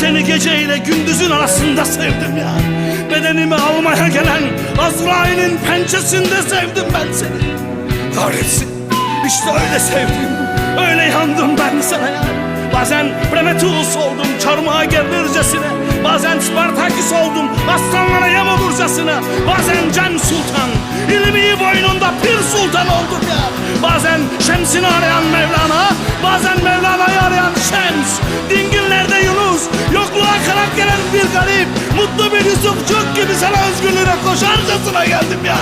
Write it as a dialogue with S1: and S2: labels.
S1: seni geceyle gündüzün arasında sevdim ya. Bedenimi almaya gelen Azrail'in pençesinde sevdim ben seni. Kahretsin. İşte öyle sevdim. Öyle yandım ben sana ya. Bazen Prometheus oldum çarmıha gerilircesine Bazen Spartaküs oldum aslanlara yem olurcasına. Bazen Can Sultan ilmi boynunda Pir Sultan oldum ya. Bazen Şems'ini arayan Mevlana Bazen Mevlana'yı arayan Şems. Dingillerde sana özgürlüğüne koşarcasına geldim ya